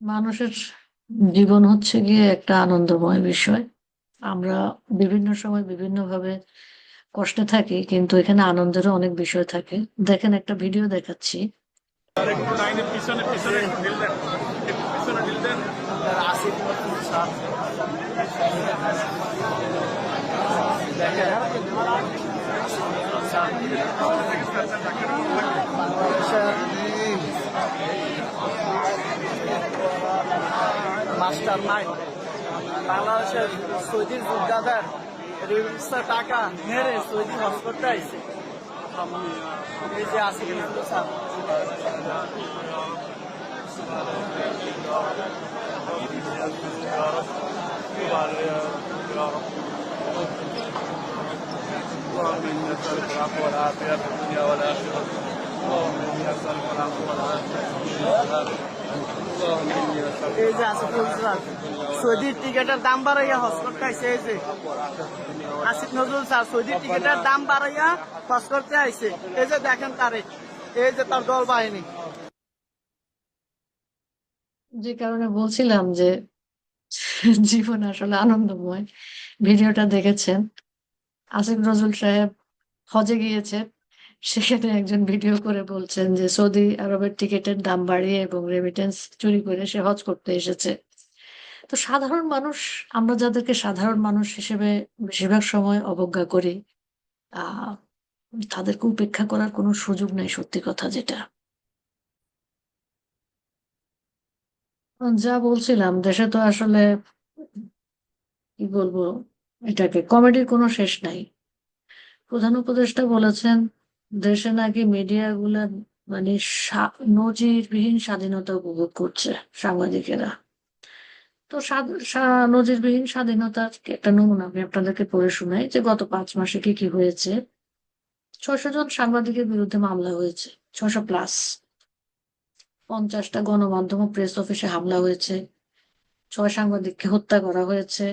মানুষের জীবন হচ্ছে গিয়ে একটা আনন্দময় বিষয়। আমরা বিভিন্ন সময় বিভিন্নভাবে কষ্টে থাকি, কিন্তু এখানে আনন্দেরও অনেক বিষয় থাকে। দেখেন, একটা ভিডিও দেখাচ্ছি। মাস্টার মাইন্ড বাংলাদেশের সৌদির যোদ্ধাদের রিভিউসের টাকা মেরে সৌদি হজ করতে আইছে এই যে আসিফ নজরুল স্যার اللهم اني اسالك العفو والعافيه في الدنيا والاخره اللهم اني اسالك العفو والعافيه في الدنيا والاخره اللهم اني اسالك এই যে আসিফ নজরুল সৌদির টিকেটের দাম বাড়াইয়া হজ করতে আইছে এই যে আসিফ নজরুল স্যার, সৌদির টিকেটের দাম বাড়াইয়া হজ করতে আইছে এই যে দেখেন তারে, এই যে তার দল বাহিনী যে কারণে বলছিলাম যে জীবন আসলে আনন্দময়। ভিডিওটা দেখেছেন। আসিফ নজরুল সাহেব হজে গিয়েছেন। সেখানে একজন ভিডিও করে বলছেন যে সৌদি আরবের টিকিটের দাম বাড়িয়ে এবং রেমিটেন্স চুরি করে সে হজ করতে এসেছে। তো সাধারণ মানুষ, আমরা যাদেরকে সাধারণ মানুষ হিসেবে বেশিরভাগ সময় অবজ্ঞা করি আহ তাদেরকে উপেক্ষা করার কোনো সুযোগ নাই, সত্যি কথা যেটা। যা বলছিলাম, দেশে তো আসলে কি বলব, এটাকে কমেডির কোনো শেষ নাই। প্রধান উপদেষ্টা বলেছেন দেশে নাকি মিডিয়া গুলা মানে নজিরবিহীন স্বাধীনতা উপভোগ করছে সাংবাদিকেরা। তো নজিরবিহীন স্বাধীনতার একটা নমুনা আমি আপনাদেরকে পড়ে শোনাই যে গত পাঁচ মাসে কি কি হয়েছে। ছয়শো জন সাংবাদিকের বিরুদ্ধে মামলা হয়েছে ছশো প্লাস পঞ্চাশটা গণমাধ্যম প্রেস অফিসে হামলা হয়েছে, ছয় সাংবাদিককে হত্যা করা হয়েছে,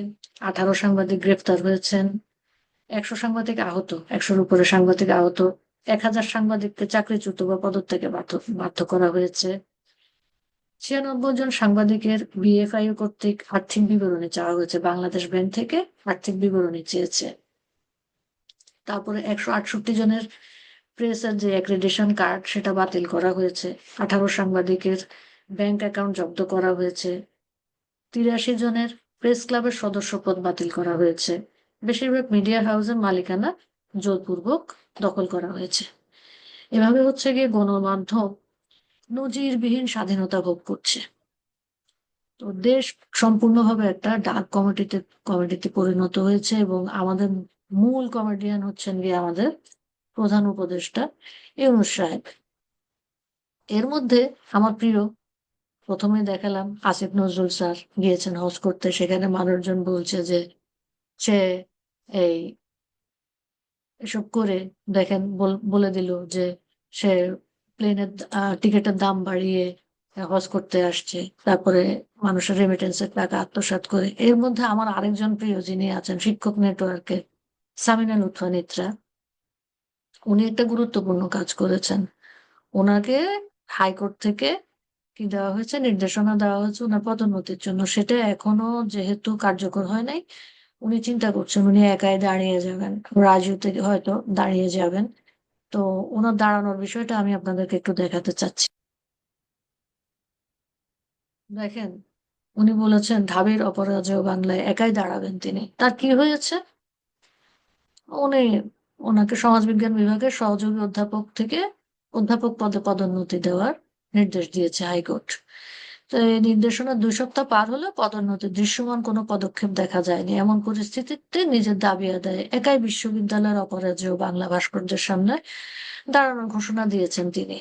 আঠারো সাংবাদিক গ্রেফতার হয়েছেন, একশো সাংবাদিক আহত, একশোর উপরে সাংবাদিক আহত। এক হাজার সাংবাদিককে চাকরিচ্যুত বা পদত্যাগে বাধ্য করা হয়েছে। ছিয়ানব্বই জন সাংবাদিকের বিএফআইও কর্তৃক আর্থিক বিবরণী চাওয়া হয়েছে। বাংলাদেশ ব্যাংক থেকে আর্থিক বিবরণী চেয়েছে। তারপরে একশো আটষট্টি জনের প্রেসের যে অ্যাক্রেডিশন কার্ড, সেটা বাতিল করা হয়েছে। আঠারো সাংবাদিকের ব্যাংক অ্যাকাউন্ট জব্দ করা হয়েছে। তিরাশি জনের প্রেস ক্লাবের সদস্যপদ বাতিল করা হয়েছে। বেশিরভাগ মিডিয়া হাউসের মালিকানা জোরপূর্বক দখল করা হয়েছে। এভাবে হচ্ছে গিয়ে গণমাধ্যম নজিরবিহীন স্বাধীনতা ভোগ করছে। তো দেশ সম্পূর্ণভাবে একটা ডার্ক কমিটিতে কমিটিতে পরিণত হয়েছে এবং আমাদের মূল কমেডিয়ান হচ্ছেন গিয়ে আমাদের প্রধান উপদেষ্টা ইউনুস সাহেব। এর মধ্যে আমার প্রিয় প্রথমে দেখালাম আসিফ নজরুল স্যার গিয়েছেন হজ করতে। সেখানে মানুষজন বলছে যে সে এই এসব করে দেখেন বল- দিল যে সে প্লেনের টিকিটের দাম বাড়িয়ে হজ করতে আসছে। তারপরে মানুষের রেমিটেন্সের টাকা আত্মসাৎ করে। এর মধ্যে আমার আরেকজন প্রিয় যিনি আছেন, শিক্ষক নেটওয়ার্কে সামিনা লুৎফা নিত্রা। উনি একটা গুরুত্বপূর্ণ কাজ করেছেন। ওনাকে হাইকোর্ট থেকে কি দেওয়া হয়েছে? নির্দেশনা দেওয়া হয়েছে ওনার পদোন্নতির জন্য। সেটা এখনও যেহেতু কার্যকর হয় নাই উনি চিন্তা করছেন, উনি একাই দাঁড়িয়ে যাবেন। রাজুতে হয়তো দাঁড়িয়ে যাবেন। তো ওনার দাঁড়ানোর বিষয়টা আমি আপনাদেরকে একটু দেখাতে চাচ্ছি। দেখেন, উনি বলেছেন, ঢাবির অপরাজয় বাংলায় একাই দাঁড়াবেন তিনি। তার কি হয়েছে? উনি ওনাকে সমাজবিজ্ঞান বিভাগের সহযোগী অধ্যাপক থেকে অধ্যাপক পদে পদোন্নতি দেওয়ার নির্দেশ দিয়েছে হাইকোর্ট। নির্দেশনা দুই সপ্তাহ পার হলেও পদোন্নতির দৃশ্যমান কোনো পদক্ষেপ দেখা যায়নি। এমন পরিস্থিতিতে নিজের দাবি আদায়ে একাই বিশ্ববিদ্যালয়ের অপরাজেয় বাংলা ভাস্কর্যের সামনে দাঁড়ানোর ঘোষণা দিয়েছেন তিনি।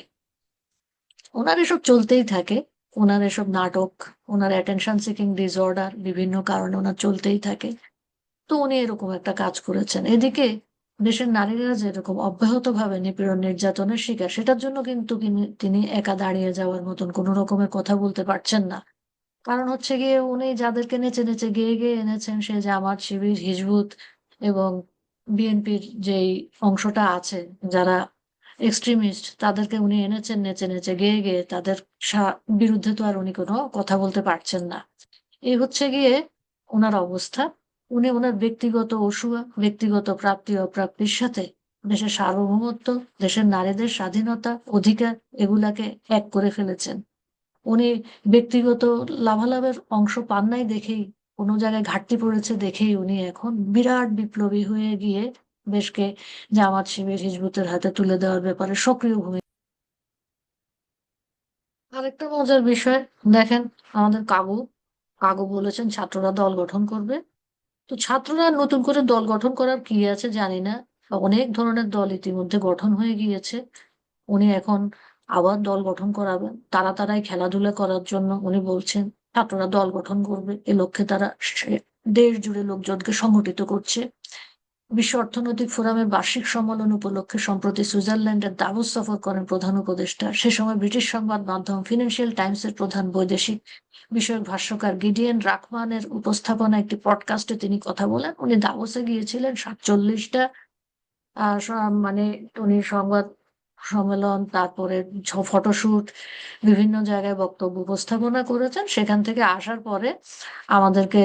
ওনার এসব চলতেই থাকে। ওনার এসব নাটক, ওনার অ্যাটেনশন সিকিং ডিসঅর্ডার বিভিন্ন কারণে ওনার চলতেই থাকে। তো উনি এরকম একটা কাজ করেছেন। এদিকে দেশের নারীরা যেরকম অব্যাহত ভাবে নিপীড়ন, নির্যাতনের শিকার, সেটার জন্য কিন্তু তিনি- একা দাঁড়িয়ে যাওয়ার মতন কোনো রকমের কথা বলতে পারছেন না। কারণ হচ্ছে গিয়ে উনি যাদেরকে নেচে নেচে গেয়ে গেয়ে এনেছেন, সে জামাত শিবির, হিজবুত এবং বিএনপির যেই অংশটা আছে, যারা এক্সট্রিমিস্ট, তাদেরকে উনি এনেছেন, নেচে নেচে গেয়ে গেয়ে তাদের বিরুদ্ধে তো আর উনি কোনো কথা বলতে পারছেন না। এই হচ্ছে গিয়ে ওনার অবস্থা। উনি ওনার ব্যক্তিগত অসুয়া ব্যক্তিগত প্রাপ্তি অপ্রাপ্তির সাথে দেশের সার্বভৌমত্ব, দেশের নারীদের স্বাধীনতা অধিকার এগুলাকে এক করে ফেলেছেন। উনি ব্যক্তিগত লাভালাভের অংশ পান নাই দেখেই, কোনো জায়গায় ঘাটতি পড়েছে দেখেই উনি এখন বিরাট বিপ্লবী হয়ে গিয়ে দেশকে জামাত শিবির হিজবুতের হাতে তুলে দেওয়ার ব্যাপারে সক্রিয় ভূমিকা আরেকটা মজার বিষয়, দেখেন আমাদের কাগু কাগু বলেছেন ছাত্ররা দল গঠন করবে। তো ছাত্ররা নতুন করে দল গঠন করার কি আছে জানি না। অনেক ধরনের দল ইতিমধ্যে গঠন হয়ে গিয়েছে। উনি এখন আবার দল গঠন করাবেন। তারা তারাই খেলাধুলা করার জন্য উনি বলছেন, ছাত্ররা দল গঠন করবে। এ লক্ষ্যে তারা দেশ জুড়ে লোকজনকে সংগঠিত করছে। বিশ্ব অর্থনৈতিক ফোরামের বার্ষিক সম্মেলন উপলক্ষে সম্প্রতি সুইজারল্যান্ডের দাভোস সফর করেন প্রধান উপদেষ্টা। সে সময় ব্রিটিশ সংবাদ মাধ্যম ফিনান্সিয়াল টাইমসের প্রধান বৈদেশিক বিষয়ক ভাষ্যকার গিডিয়ান রাকমানের উপস্থাপনা একটি পডকাস্টে তিনি কথা বলেন। উনি দাভোসে গিয়েছিলেন সাতচল্লিশটা মানে উনি সংবাদ সম্মেলন, তারপরে ফটোশুট, বিভিন্ন জায়গায় বক্তব্য উপস্থাপনা করেছেন। সেখান থেকে আসার পরে আমাদেরকে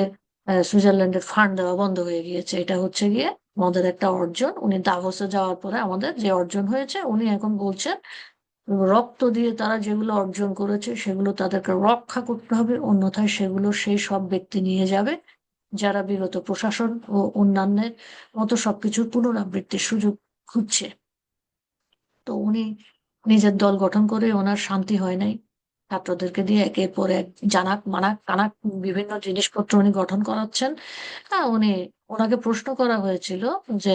সুইজারল্যান্ডের ফান্ড দেওয়া বন্ধ হয়ে গিয়েছে। এটা হচ্ছে গিয়ে আমাদের একটা অর্জন, উনি দাভোসে যাওয়ার পরে আমাদের যে অর্জন হয়েছে, উনি এখন বলছেন, রক্ত দিয়ে তারা যেগুলো অর্জন করেছে, সেগুলো তাদেরকে রক্ষা করতে হবে, অন্যথায় সেগুলো সেই সব ব্যক্তি নিয়ে যাবে, যারা বিগত প্রশাসন ও অন্যান্যের মতো সবকিছুর পুনরাবৃত্তির সুযোগ খুঁজছে। তো উনি নিজের দল গঠন করে ওনার শান্তি হয় নাই। ছাত্রদেরকে দিয়ে একের পর এক জানাক, মানাক কানাক বিভিন্ন জিনিসপত্র উনি গঠন করাচ্ছেন। হ্যাঁ উনি, ওনাকে প্রশ্ন করা হয়েছিল যে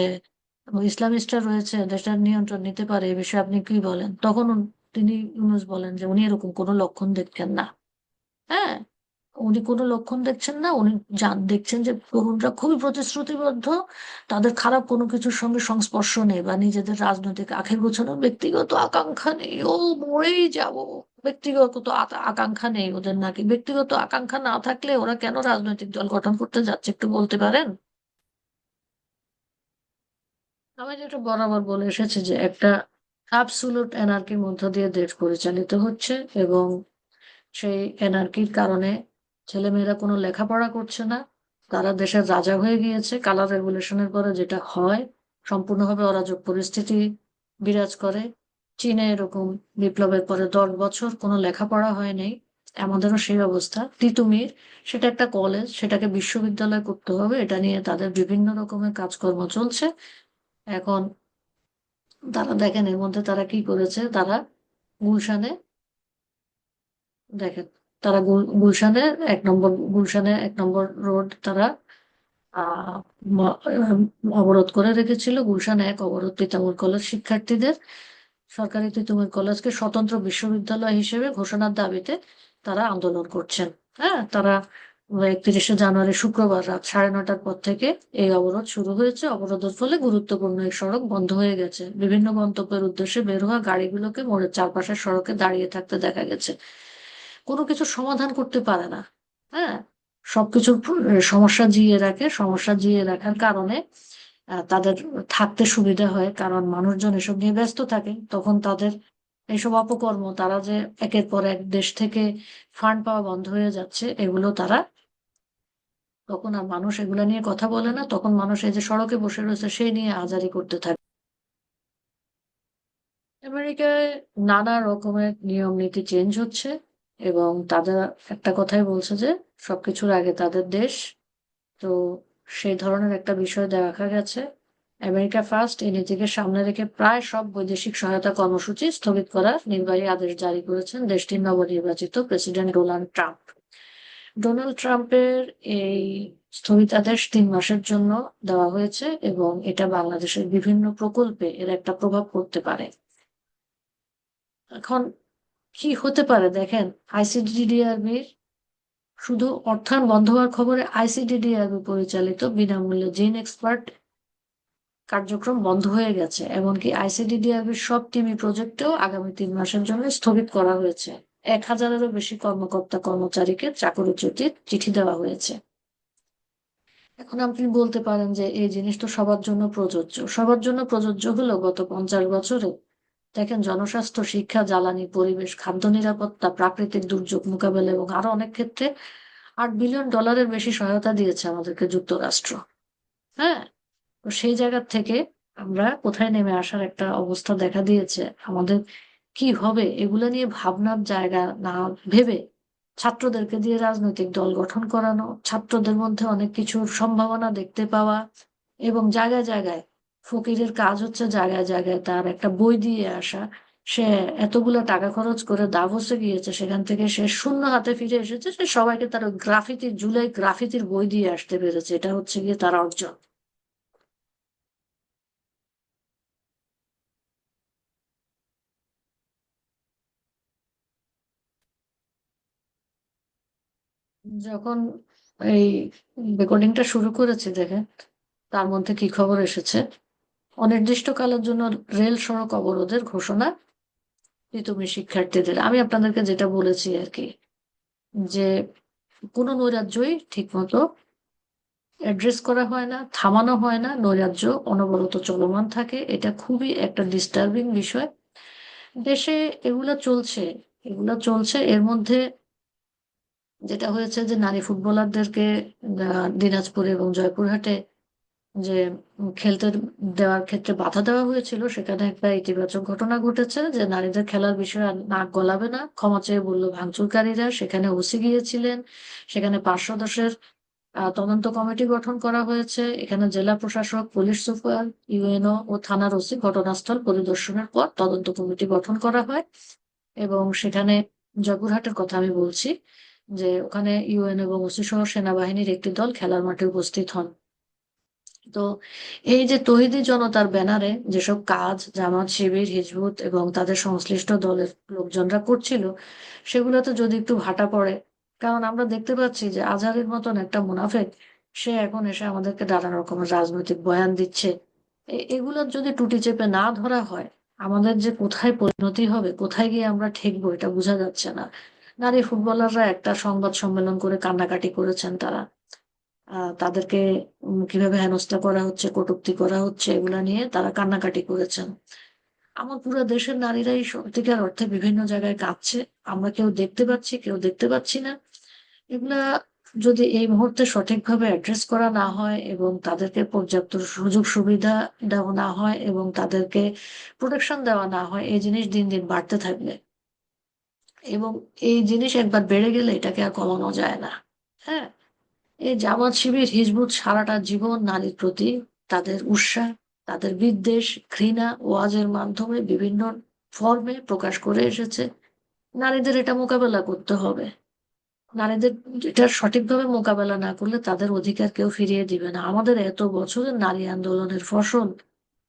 ইসলামিস্টরা রয়েছে দেশটার নিয়ন্ত্রণ নিতে পারে, এ বিষয়ে আপনি কি বলেন? তখন তিনি ইউনুস বলেন যে, উনি এরকম কোনো লক্ষণ দেখছেন না। হ্যাঁ উনি কোনো লক্ষণ দেখছেন না, উনি জান, দেখছেন যে তরুণরা খুবই প্রতিশ্রুতিবদ্ধ, তাদের খারাপ কোনো কিছুর সঙ্গে সংস্পর্শ নেই বা নিজেদের রাজনৈতিক আখের গোছানো ব্যক্তিগত আকাঙ্ক্ষা নেই। ও মরেই যাব। ব্যক্তিগত আকাঙ্ক্ষা নেই ওদের নাকি। ব্যক্তিগত আকাঙ্ক্ষা না থাকলে ওরা কেন রাজনৈতিক দল গঠন করতে যাচ্ছে একটু বলতে পারেন? আমি যেটা বরাবর বলে এসেছি যে একটা অ্যাবসুলুট এনার্কির মধ্য দিয়ে দেশ পরিচালিত হচ্ছে এবং সেই এনার্কির কারণে ছেলেমেয়েরা কোনো লেখাপড়া করছে না, তারা দেশের রাজা হয়ে গিয়েছে কালার রেগুলেশনের পরে যেটা হয়, সম্পূর্ণভাবে অরাজক পরিস্থিতি বিরাজ করে। চীনে এরকম বিপ্লবের পরে দশ বছর কোনো লেখাপড়া হয় নাই, আমাদেরও সেই অবস্থা। তিতুমির, সেটা একটা কলেজ সেটাকে বিশ্ববিদ্যালয় করতে হবে, এটা নিয়ে তাদের বিভিন্ন রকমের কাজকর্ম চলছে। এখন তারা দেখেন, এর মধ্যে তারা কি করেছে, তারা গুলশানে দেখেন তারা গুল- গুলশানে এক নম্বর, গুলশানে এক নম্বর রোড তারা অবরোধ করে রেখেছিল। গুলশান এক অবরোধ তিতামুর কলেজ শিক্ষার্থীদের। সরকারি তিতুমির কলেজকে স্বতন্ত্র বিশ্ববিদ্যালয় হিসেবে ঘোষণার দাবিতে তারা আন্দোলন করছেন। হ্যাঁ তারা একত্রিশে জানুয়ারি শুক্রবার রাত সাড়ে নটার পর থেকে এই অবরোধ শুরু হয়েছে। অবরোধের ফলে গুরুত্বপূর্ণ এই সড়ক বন্ধ হয়ে গেছে। বিভিন্ন গন্তব্যের উদ্দেশ্যে বের হওয়া গাড়িগুলোকে মোড়ের চারপাশের সড়কে দাঁড়িয়ে থাকতে দেখা গেছে। কোনো কিছু সমাধান করতে পারে না। হ্যাঁ? সবকিছুর সমস্যা জিয়ে রাখে। সমস্যা জিয়ে রাখার কারণে তাদের থাকতে সুবিধা হয়। কারণ মানুষজন এসব নিয়ে ব্যস্ত থাকে। তখন তাদের এইসব অপকর্ম, তারা যে একের পর এক দেশ থেকে ফান্ড পাওয়া বন্ধ হয়ে যাচ্ছে, এগুলো তারা তখন আর মানুষ এগুলো নিয়ে কথা বলে না। তখন মানুষ এই যে সড়কে বসে রয়েছে, সেই নিয়ে আজারি করতে থাকে। আমেরিকায় নানা রকমের নিয়ম নীতি চেঞ্জ হচ্ছে। এবং তারা একটা কথাই বলছে যে, সবকিছুর আগে তাদের দেশ। তো সেই ধরনের একটা বিষয় দেখা গেছে। আমেরিকা ফার্স্ট এই নীতিকে সামনে রেখে প্রায় সব বৈদেশিক সহায়তা কর্মসূচি স্থগিত করার নির্বাহী আদেশ জারি করেছেন দেশটির নবনির্বাচিত প্রেসিডেন্ট ডোনাল্ড ট্রাম্প। ডোনাল্ড ট্রাম্পের এই স্থগিতাদেশ তিন মাসের জন্য দেওয়া হয়েছে এবং এটা বাংলাদেশের বিভিন্ন প্রকল্পে এর একটা প্রভাব পড়তে পারে। এখন কি হতে পারে? দেখেন আইসিডিডিআরবির শুধু অর্থায়ন বন্ধ হওয়ার খবরে আইসিডিডিআরবি পরিচালিত বিনামূল্যে জিন এক্সপার্ট কার্যক্রম বন্ধ হয়ে গেছে, এমনকি আইসিডিডিআরবির সব টিভি প্রজেক্টেও আগামী তিন মাসের জন্য স্থগিত করা হয়েছে। এক হাজারেরও বেশি কর্মকর্তা, কর্মচারীকে চাকরিচ্যুতির চিঠি দেওয়া হয়েছে। এখন আপনি বলতে পারেন যে এই জিনিস তো সবার জন্য প্রযোজ্য। সবার জন্য প্রযোজ্য হলো গত পঞ্চাশ বছরে দেখেন জনস্বাস্থ্য, শিক্ষা, জ্বালানি, পরিবেশ, খাদ্য নিরাপত্তা, প্রাকৃতিক দুর্যোগ মোকাবেলা এবং আরও অনেক ক্ষেত্রে আট বিলিয়ন ডলারের বেশি সহায়তা দিয়েছে আমাদেরকে যুক্তরাষ্ট্র। হ্যাঁ? তো সেই জায়গার থেকে আমরা কোথায় নেমে আসার একটা অবস্থা দেখা দিয়েছে। আমাদের কি হবে এগুলো নিয়ে ভাবনার জায়গা না ভেবে ছাত্রদেরকে দিয়ে রাজনৈতিক দল গঠন করানো, ছাত্রদের মধ্যে অনেক কিছুর সম্ভাবনা দেখতে পাওয়া এবং জায়গায় জায়গায় ফকিরের কাজ হচ্ছে জায়গায় জায়গায় তার একটা বই দিয়ে আসা। সে এতগুলো টাকা খরচ করে দাভোসে গিয়েছে, সেখান থেকে সে শূন্য হাতে ফিরে এসেছে। সে সবাইকে তার গ্রাফিতির জুলাই গ্রাফিতির বই দিয়ে আসতে পেরেছে। এটা হচ্ছে গিয়ে তার অর্জন। যখন এই রেকর্ডিংটা শুরু করেছি, দেখেন, তার মধ্যে কি খবর এসেছে? অনির্দিষ্টকালের জন্য রেল সড়ক অবরোধের ঘোষণা তুমি শিক্ষার্থীদের। আমি আপনাদেরকে যেটা বলেছি আর কি, যে কোনো নৈরাজ্যই ঠিক মতো অ্যাড্রেস করা হয় না, থামানো হয় না, নৈরাজ্য অনবরত চলমান থাকে। এটা খুবই একটা ডিস্টার্বিং বিষয়। দেশে এগুলা চলছে এগুলা চলছে। এর মধ্যে যেটা হয়েছে যে নারী ফুটবলারদেরকে দিনাজপুরে এবং জয়পুরহাটে যে খেলতে দেওয়ার ক্ষেত্রে বাধা দেওয়া হয়েছিল, সেখানে একটা ইতিবাচক ঘটনা ঘটেছে যে নারীদের খেলার বিষয়ে নাক গলাবে না। ক্ষমা চেয়ে বলল, ভাঙচুরকারীরা সেখানে ওসি গিয়েছিলেন, সেখানে পাঁচ সদস্যের তদন্ত কমিটি গঠন করা হয়েছে। এখানে জেলা প্রশাসক, পুলিশ সুপার, ইউএনও ও থানার ওসি ঘটনাস্থল পরিদর্শনের পর তদন্ত কমিটি গঠন করা হয় এবং সেখানে জয়পুরহাটের কথা আমি বলছি যে ওখানে ইউএন এবং ওসি সহ সেনাবাহিনীর একটি দল খেলার মাঠে উপস্থিত হন। তো এই যে তহিদি জনতার ব্যানারে যেসব কাজ, জামাত, শিবির, হিজবুত এবং তাদের সংশ্লিষ্ট দলের লোকজনরা করছিল, সেগুলোতে যদি একটু ভাটা পড়ে, কারণ আমরা দেখতে পাচ্ছি যে আজহারের মতন একটা মুনাফেক, সে এখন এসে আমাদেরকে নানা রকমের রাজনৈতিক বয়ান দিচ্ছে। এগুলোর যদি টুটি চেপে না ধরা হয়, আমাদের যে কোথায় পরিণতি হবে, কোথায় গিয়ে আমরা ঠেকবো, এটা বোঝা যাচ্ছে না। নারী ফুটবলাররা একটা সংবাদ সম্মেলন করে কান্নাকাটি করেছেন তারা। তাদেরকে কীভাবে হেনস্থা করা হচ্ছে, কটূক্তি করা হচ্ছে, এগুলা নিয়ে তারা কান্নাকাটি করেছেন। আমার পুরো দেশের নারীরাই সত্যিকার অর্থে বিভিন্ন জায়গায় কাঁদছে। আমরা কেউ দেখতে পাচ্ছি, কেউ দেখতে পাচ্ছি না। এগুলা যদি এই মুহূর্তে সঠিকভাবে অ্যাড্রেস করা না হয় এবং তাদেরকে পর্যাপ্ত সুযোগ সুবিধা দেওয়া না হয় এবং তাদেরকে প্রোটেকশন দেওয়া না হয়, এই জিনিস দিন দিন বাড়তে থাকবে। এবং এই জিনিস একবার বেড়ে গেলে এটাকে আর কমানো যায় না। হ্যাঁ? এই জামাত শিবির, হিজবুত সারাটা জীবন নারীর প্রতি তাদের উৎসাহ, তাদের বিদ্বেষ, ঘৃণা ওয়াজের মাধ্যমে বিভিন্ন ফর্মে প্রকাশ করে এসেছে। নারীদের এটা মোকাবেলা করতে হবে। নারীদের এটা সঠিকভাবে মোকাবেলা না করলে তাদের অধিকার কেউ ফিরিয়ে দিবে না। আমাদের এত বছরের নারী আন্দোলনের ফসল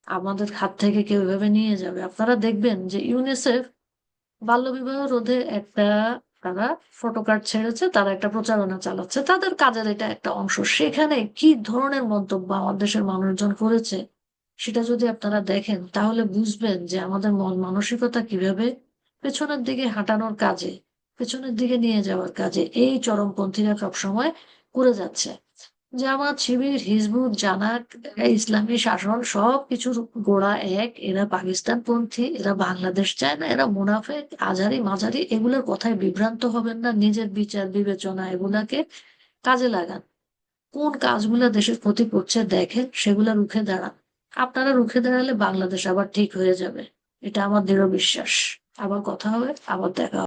আমাদের হাত থেকে কেউ এভাবে নিয়ে যাবে? আপনারা দেখবেন যে ইউনিসেফ বাল্যবিবাহ রোধে একটা তারা ফটোকার্ড ছেড়েছে, তারা একটা প্রচারণা চালাচ্ছে। তাদের কাজের এটা একটা অংশ। সেখানে কি ধরনের মন্তব্য আমার দেশের মানুষজন করেছে, সেটা যদি আপনারা দেখেন, তাহলে বুঝবেন যে আমাদের মন মানসিকতা কীভাবে পেছনের দিকে হাঁটানোর কাজে, পেছনের দিকে নিয়ে যাওয়ার কাজে এই চরমপন্থীরা সবসময় করে যাচ্ছে। জামাত, শিবির, হিজবুত জানাক ইসলামী শাসন সব কিছুর গোড়া এক। এরা পাকিস্তান পন্থী এরা বাংলাদেশ চায় না, এরা মুনাফেক আজারি মাঝারি, এগুলোর কথায় বিভ্রান্ত হবেন না। নিজের বিচার, বিবেচনা এগুলাকে কাজে লাগান। কোন কাজগুলা দেশের ক্ষতি করছে দেখেন, সেগুলা রুখে দাঁড়ান। আপনারা রুখে দাঁড়ালে বাংলাদেশ আবার ঠিক হয়ে যাবে। এটা আমার দৃঢ় বিশ্বাস। আবার কথা হবে, আবার দেখা